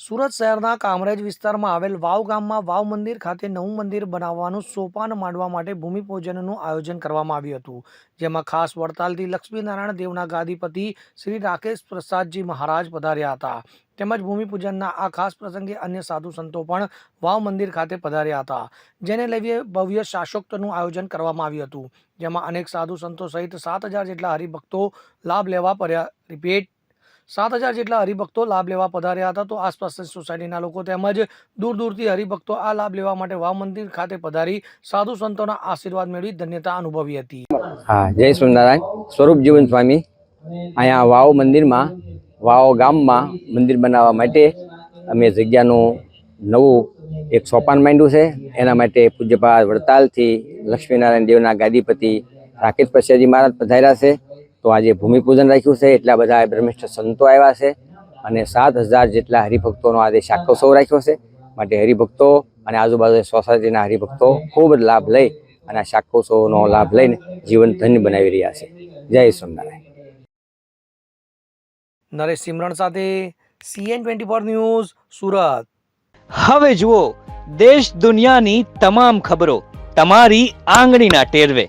સુરત શહેરના કામરેજ વિસ્તારમાં આવેલ વાવ ગામમાં વાવ મંદિર ખાતે નવું મંદિર બનાવવાનું સોપાન માંડવા માટે ભૂમિપૂજનનું આયોજન કરવામાં આવ્યું હતું. જેમાં ખાસ વડતાલથી લક્ષ્મીનારાયણ દેવના ગાદીપતિ શ્રી રાકેશ પ્રસાદજી મહારાજ પધાર્યા હતા. તેમજ ભૂમિપૂજનના આ ખાસ પ્રસંગે અન્ય સાધુ સંતો પણ વાવ મંદિર ખાતે પધાર્યા હતા. જેને લઈને ભવ્ય શાસોક્તનું આયોજન કરવામાં આવ્યું હતું. જેમાં અનેક સાધુ સંતો સહિત સાત હજાર જેટલા હરિભક્તો લાભ લેવા પર્યા રિપીટ સાત હજાર જેટલા હરિભક્તો લાભ લેવા પધાર્યા હતા. તો આસપાસની સોસાયટીના લોકો તેમજ દૂર દૂરથી હરિભક્તો આ લાભ લેવા માટે વાવ મંદિર ખાતે પધારી સાધુ સંતોના આશીર્વાદ મેળવી ધન્યતા અનુભવી હતી. હા, જય સ્વામિનારાયણ. સ્વરૂપ જીવન સ્વામી. અહીંયા વાવ મંદિરમાં, વાવ ગામમાં મંદિર બનાવવા માટે અમે જગ્યાનું નવું એક સોપાન માંડ્યું છે. એના માટે પૂજ્યપાદ વડતાલથી લક્ષ્મીનારાયણ દેવના ગાદીપતિ રાકેશ પ્રસાદજી મહારાજ પધાર્યા છે. તો આજે ભૂમિપૂજન રાખ્યું છે એટલા બધા બ્રહ્મિષ્ઠ સંતો આવ્યા છે અને સાત હજાર જેટલા હરિભક્તોનો આજે શાકોત્સવ રાખ્યો છે. માટે હરિભક્તો અને આજુબાજુ સોસાયટીના હરિભક્તો ખૂબ જ લાભ લઈ અને આ શાકોત્સવનો લાભ લઈને જીવન ધન્ય બનાવી રહ્યા છે. જય સ્વામિનારાયણ. નરેશ સિમરણ સાથે CN twenty four news Surat. હવે જુઓ દેશ દુનિયાની તમામ ખબરો તમારી આંગળીના ટેરવે.